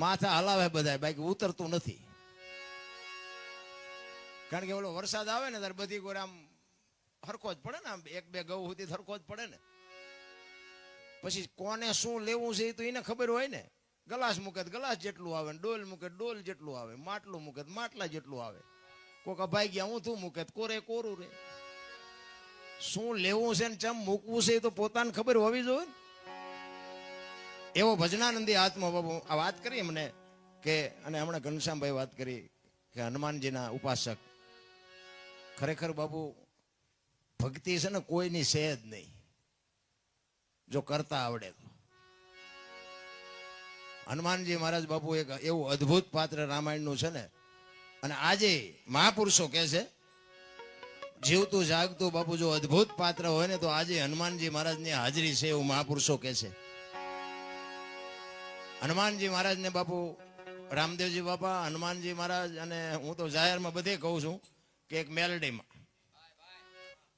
માથા હલાવે બધા બાકી ઉતરતું નથી. કારણ કે ઓલો વરસાદ આવે ને, ત્યારે બધી કોઈ આમ હરખો જ પડે ને આમ એક બે ગૌ સુધી હરખો જ પડે ને. પછી કોને શું લેવું છે એ તો એને ખબર હોય ને. ગલાસ મૂકે ગલાસ જેટલું આવે ડોલ મૂકે ડોલ જેટલું આવે, માટલું મૂકે માટલા જેટલું આવે. કોક અભાઈ ગયા હું તું મૂકે કોરે કોરું રે. શું લેવું છે ને, ચમ મૂકવું છે એ તો પોતાને ખબર હોવી જોઈએ ને. એવો ભજનાનંદી આત્મા બાબુ આ વાત કરી મને કે, અને હમણાં ઘનશ્યામભાઈ વાત કરી કે હનુમાનજીના ઉપાસક. ખરેખર બાબુ ભક્તિ છે ને કોઈની છે જ નહીં. જો કરતા આવડે તો. હનુમાનજી મહારાજ બાપુ એક એવું અદ્ભુત પાત્ર રામાયણનું છે ને, અને આજે મહાપુરુષો કહે છે, જીવતું જાગતું બાપુ જો અદ્ભુત પાત્ર હોય ને તો આજે હનુમાનજી મહારાજની હાજરી છે એવું મહાપુરુષો કહે છે. હનુમાનજી મહારાજને બાપુ, રામદેવજી બાપા, હનુમાનજી મહારાજ અને હું તો જાહેરમાં બધે કહું છું કે એક મેલડીમાં.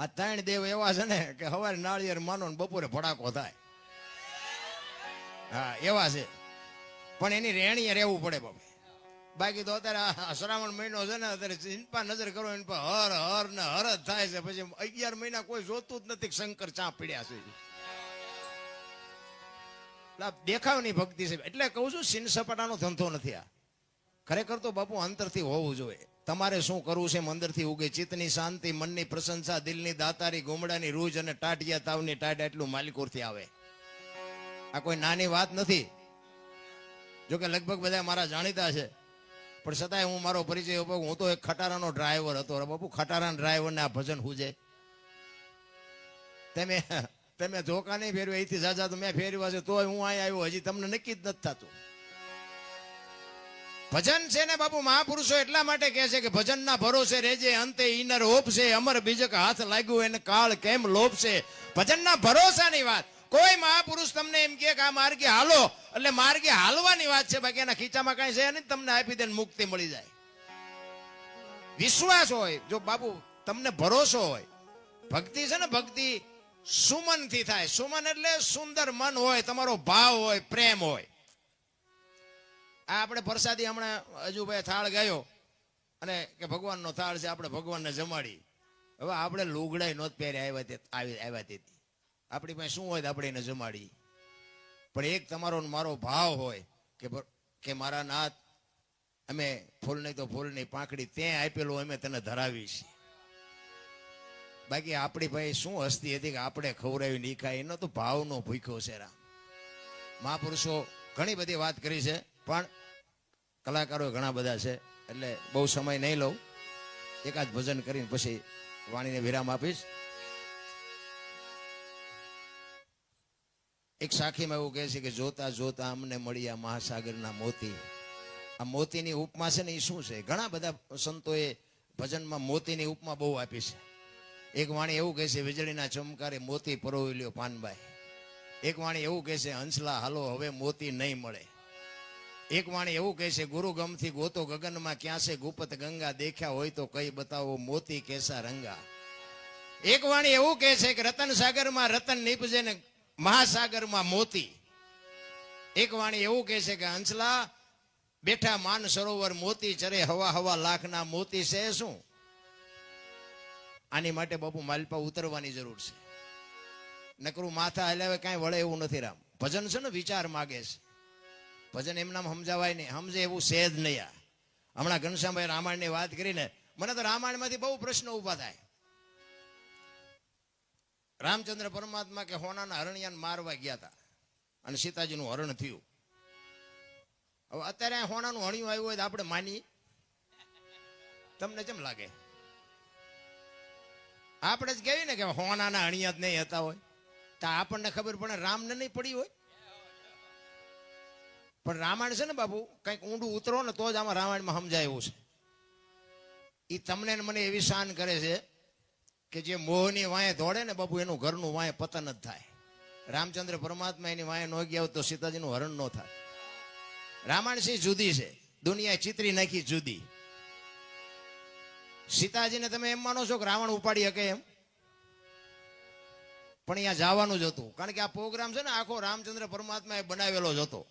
આ ત્રણ દેવ એવા છે ને કે સવારે નાળિયેર માનો ને બપોરે ભડાકો થાય. હા, એવા છે. પણ એની રેણીએ રહેવું પડે બાપુ. બાકી તો અત્યારે શ્રાવણ મહિનો છે ને, અત્યારે ચિંપા નજર કરો એની પર હર હર ને હર જ થાય છે. પછી અગિયાર મહિના કોઈ જોતું જ નથી શંકર ચા પીડ્યા છે. દેખાવની ભક્તિ છે. એટલે કહું છું સિન સપાટાનો ધંધો નથી આ. ખરેખર તો બાપુ અંતરથી હોવું જોઈએ. તમારે શું કરવું છે? અંદરથી ઉગે ચિત્તની શાંતિ, મનની પ્રશંસા, દિલની દાતારી ગોમડાની રૂજ અને ટાટિયા તાવની ટાટ એટલું માલિકોરથી આવે. આ કોઈ નાની વાત નથી. જોકે લગભગ બધા મારા જાણીતા છે. પણ છતાંય હું મારો પરિચય આપું હું તો એક ખટારાનો ડ્રાઈવર હતો. બાપુ, ખટારાના ડ્રાઈવરને આ ભજન હુજે. તમે તમે ધોકા નહીં ફેરવે અહીંથી સાજા તો મેં ફેરવ્યા છે, તોય હું અહીં આવ્યો, હજી તમને નક્કી જ નથી થતું. ભજન છે ને બાપુ, મહાપુરુષો એટલા માટે કહે છે કે ભજનના ભરોસે રેજે અંતે ઈનર હોપશે અમર બીજક હાથ લાગ્યું, એને કાળ કેમ લોપશે ભજનના ભરોસાની વાત. કોઈ મહાપુરુષ તમને એમ કે આ માર્ગે હાલો, એટલે માર્ગે હાલવાની વાત છે, બાકી એના ખીચામાં કાંઈ છે નહીં, તમને આપી દે મુક્તિ મળી જાય. વિશ્વાસ હોય, જો બાપુ, તમને ભરોસો હોય, ભક્તિ છે ને ભક્તિ સુમનથી થાય. સુમન એટલે સુંદર મન હોય, તમારો ભાવ હોય, પ્રેમ હોય. આ આપણે પ્રસાદી હમણાં હજુભાઈ થાળ ગયો અને કે ભગવાનનો થાળ છે, આપણે ભગવાનને જમાડી. હવે આપણે લુગડાઈ નોત પહેરે આવ્યા તે આવી આવ્યા તેથી. આપણી પાસે શું હોય તો આપણે એને જમાડી. પણ એક તમારો મારો ભાવ હોય કે કે મારા નાથ, અમે ફૂલ નહીં તો ફૂલની પાંખડી ત્યાં આપેલું અમે તને ધરાવી છે બાકી આપણી ભાઈ શું હસ્તી હતી કે આપણે ખવડાવી નહીં ખાય? એનો તો ભાવનો ભૂખ્યો છે મહાપુરુષો ઘણી બધી વાત કરી છે, પણ કલાકારો ઘણા બધા છે, એટલે બહુ સમય નહીં લઉં. એકાદ ભજન કરીને પછી વાણીને વિરામ આપીશ. એક સાખીમાં એવું કહે છે કે જોતા જોતા અમને મળ્યા મહાસાગરના મોતી. આ મોતીની ઉપમા છે ને એ શું છે? ઘણા બધા સંતોએ ભજનમાં મોતીની ઉપમા બહુ આપી છે. એક વાણી એવું કહે છે, વીજળીના ચમકારે મોતી પરોવી લ્યો પાનભાઈ એક વાણી એવું કહે છે, હંસલા હાલો, હવે મોતી નહીં મળે. એક વાણી એવું કહે છે, ગુરુ ગમથી ગોતો ગગનમાં ક્યાં છે ગુપત ગંગા દેખ્યા હોય તો કઈ બતાવો મોતી કેસા રંગા. એક વાણી એવું કહે છે કે, રતન સાગરમાં રતન નીપજે ને મહાસાગરમાં મોતી. એક વાણી એવું કહે છે કે, હંસલા બેઠા માન સરોવર મોતી ચરે, હવા હવા લાખના મોતી છે શું? આની માટે બાપુ માલપા ઉતરવાની જરૂર છે. નકરું માથા હલાવે કાંઈ વળે એવું નથી રામ. ભજન છે ને વિચાર માગે છે. ભજન એમ નામ સમજાવાય નહીં. સમજે એવું સેજ નહીં આ. હમણાં ઘનશ્યામભાઈ રામાયણની વાત કરીને મને તો રામાયણમાંથી બહુ પ્રશ્નો ઊભા થાય. રામચંદ્ર પરમાત્મા કે હોનાના હરણિયાને મારવા ગયા હતા અને સીતાજીનું હરણ થયું. હવે અત્યારે હોનાનું હણિયું આવ્યું હોય તો આપણે માની તમને કેમ લાગે? આપણે જ કહેવી ને કે હોનાના અણિયા જ નહીં હતા હોય. તો આપણને ખબર પડે રામને નહીં પડી હોય. પણ રામાયણ છે ને બાબુ કંઈક ઊંડું ઉતરો ને તો જ આમાં રામાયણમાં સમજાય એવું છે. એ તમને મને એવી શાન કરે છે કે જે મોહની વાંએ દોડે ને બાબુ એનું ઘરનું વાંએ પતન જ થાય. રામચંદ્ર પરમાત્મા એની વાંએ ન ગયા તો સીતાજીનું હરણ ન થાય. રામાયણ સિંહ જુદી છે. દુનિયાએ ચિત્રી નાખી જુદી. સીતાજીને તમે એમ માનો છો કે રાવણ ઉપાડી શકે એમ? પણ અહીંયા જવાનું જ હતું. કારણ કે આ પ્રોગ્રામ છે ને, આખો રામચંદ્ર પરમાત્માએ બનાવેલો જ હતો.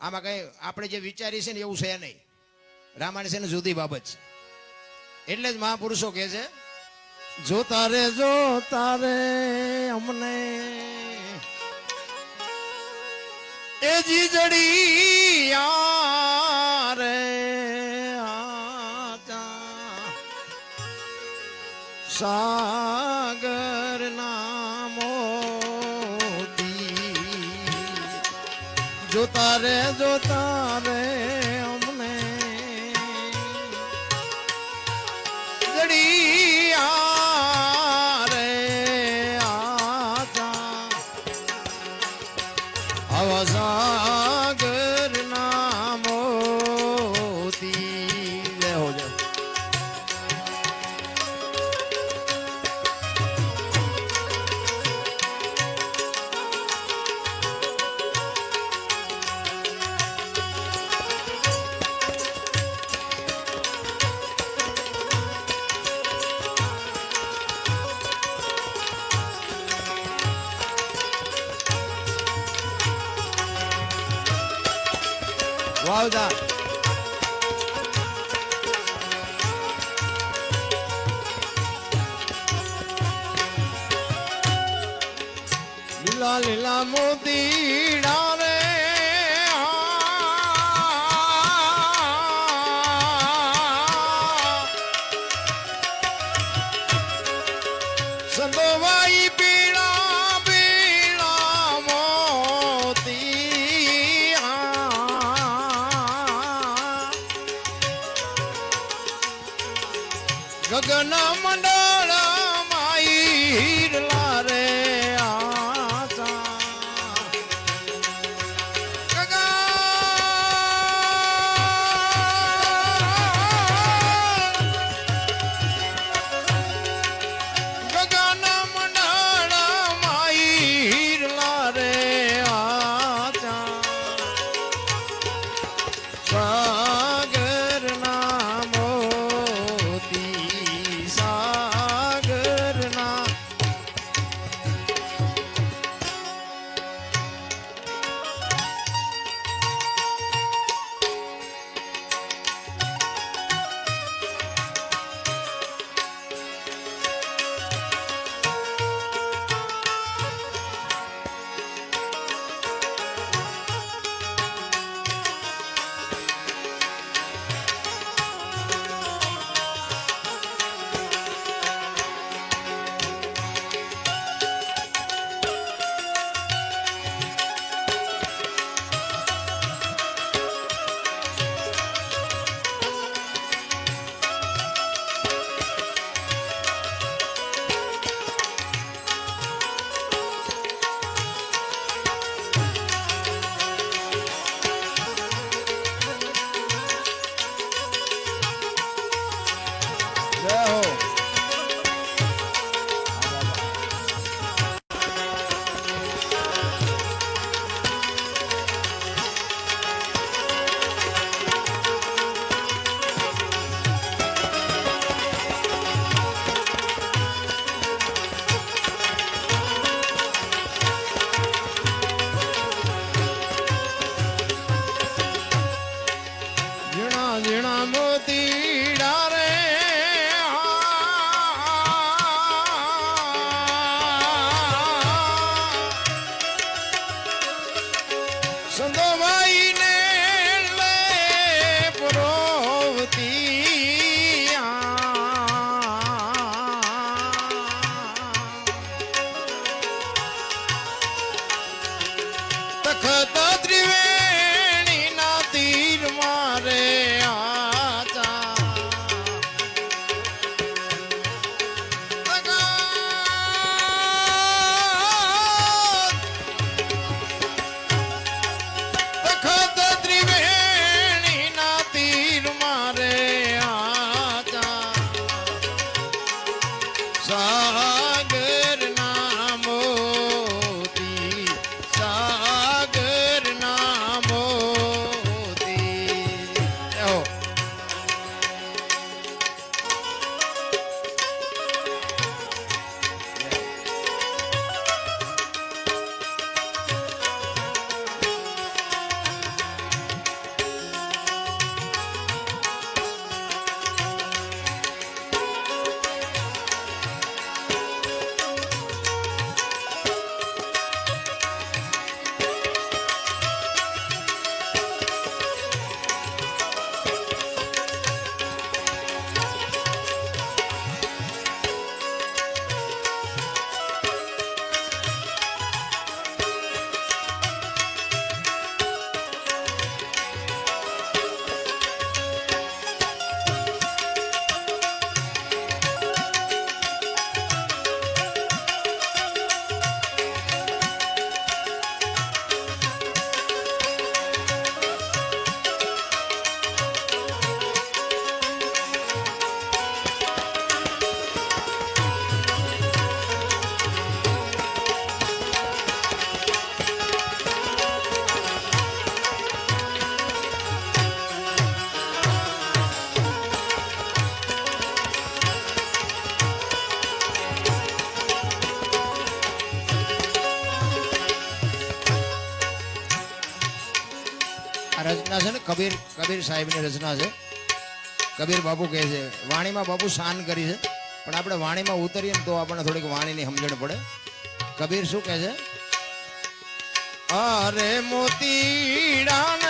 આમાં કઈ આપણે જે વિચારી છે ને, એવું છે નહીં. રામાયણ છે ને, જુદી બાબત છે. એટલે જ મહાપુરુષો કહે છે જોતા રે જોતા રે અમને એ જીજડી રે. સાગર નામો જોતા રે જોતા રે અમને જડિયા રે આવા વાવજા. લીલા લીલા મોતી ગગન મંડળ માઈ હીરલા કબીર સાહેબની રચના છે. કબીર બાપુ કહે છે, વાણીમાં બાપુ શાન કરી છે, પણ આપણે વાણીમાં ઉતરીએ તો આપણને થોડીક વાણીની સમજણ પડે. કબીર શું કહે છે? અરે મોતીડાના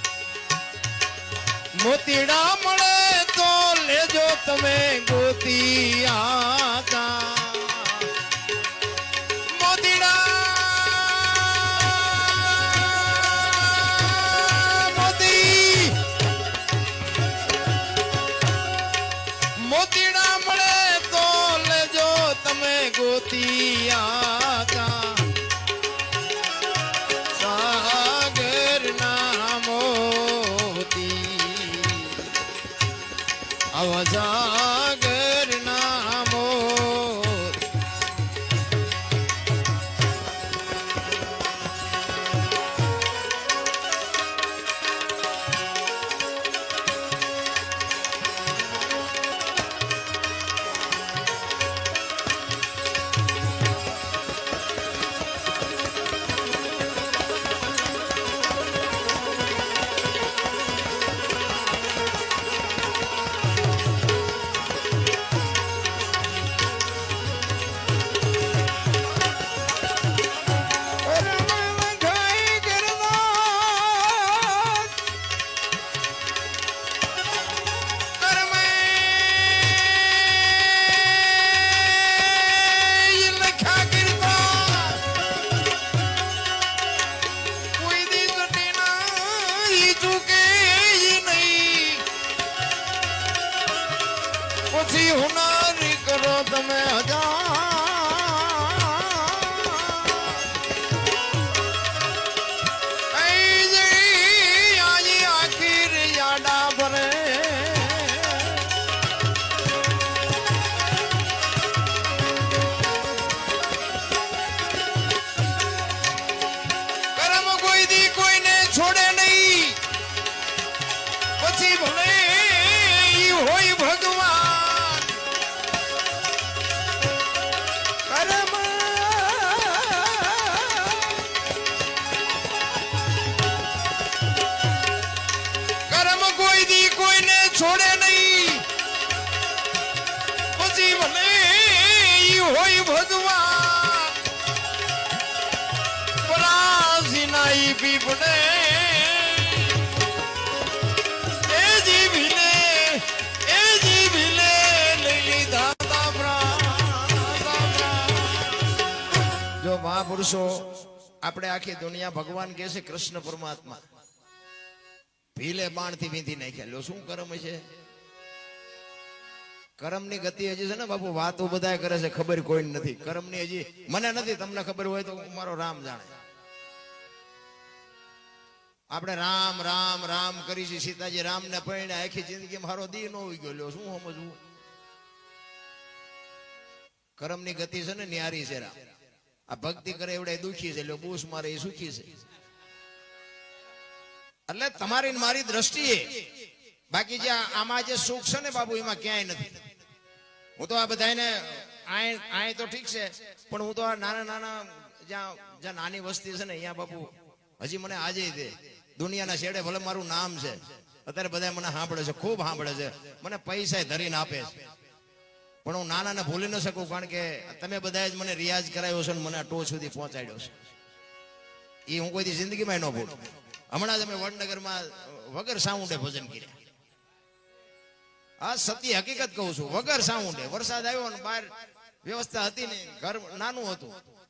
મોતીડા મળે તો લેજો તમે ગોતી જીવને આપણે આખી દુનિયા ભગવાન કહે છે કૃષ્ણ પરમાત્મા. ભીલે બાણથી વીંધી નાખ્યા. લો, શું કર્મ છે? કર્મની ગતિ હજી છે ને બાપુ, વાતો બધા કરે છે, ખબર કોઈ નથી. કર્મની હજી, મને નથી, તમને ખબર હોય તો મારો રામ જાણે. આપણે રામ રામ રામ કરી છે. સીતાજી રામને પૈણે આખી જિંદગી મારો દી નો ગયો. શું સમજવું? કરમની ગતિ છે ને, ન્યારી છે આ ભક્તિ કરે એવડે દુખી છે. બૂસ મારે એ સુખી છે. એટલે તમારી મારી દ્રષ્ટિએ બાકી જે આમાં જે સુખ છે ને બાબુ એમાં ક્યાંય નથી. હું તો આ બધાને આય તો ઠીક છે. પણ હું તો આ નાના નાના જ્યાં જ્યાં નાની વસ્તી છે ને, અહીંયા બાપુ, હજી મને આજે દે દુનિયાના છેડે ભલે મારું નામ છે. અત્યારે બધા મને સાંભળે છે, ખૂબ સાંભળે છે. મને પૈસા ધરીને આપે છે. પણ હું નાનાને ભૂલી ન શકું, કારણ કે તમે બધા જ મને રિયાઝ કરાવ્યો છે મને ટોચ સુધી પહોંચાડ્યો છે. એ હું કોઈ દી જિંદગીમાં ન ભૂલું. હમણાં જ અમે વડનગરમાં વગર સાઉન્ડે ભજન કર્યા. આ સત્ય હકીકત કહું છું, વગર સાઉન્ડે. વરસાદ આવ્યો ને બહાર વ્યવસ્થા હતી ને ઘર નાનું હતું.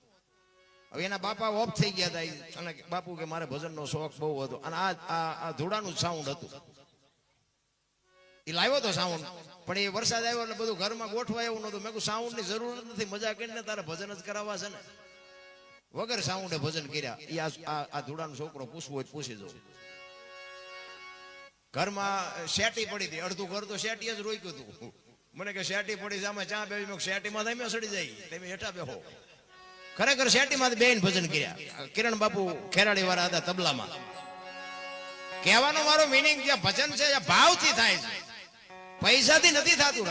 હવે એના બાપા ઓફ થઈ ગયા હતા અને બાપુ કે મારે ભજનનો શોખ બહુ હતો. અને આ આ ધૂળાનું સાઉન્ડ હતું. એ લાવ્યો તો સાઉન્ડ પણ એ વરસાદ આવ્યો એટલે બધું ઘરમાં ગોઠવા એવું નતું મેં કહું સાઉન્ડની જરૂર નથી. મજા કરીને તારે ભજન જ કરાવવા છે ને. વગર સાઉન્ડે ભજન કર્યા. એ આ- આ છોકરો પૂછવું હોય પૂછી જવું ઘરમાં શેટી પડી હતી. અડધું ઘર તો શેટી જ રોક્યું હતું. મને કે શેટી પડી છે. આમાં ચા બેવી શેટીમાં તમે સડી જાય. તમે હેઠા બેહો. ખરેખર શેટીમાં બેન ભજન કર્યા. કિરણ બાપુ ખેરાડી વાળા હતા તબલામાં. કહેવાનો મારો મિનિંગ જે ભજન છે એ ભાવથી થાય છે. પૈસાથી નથી થતું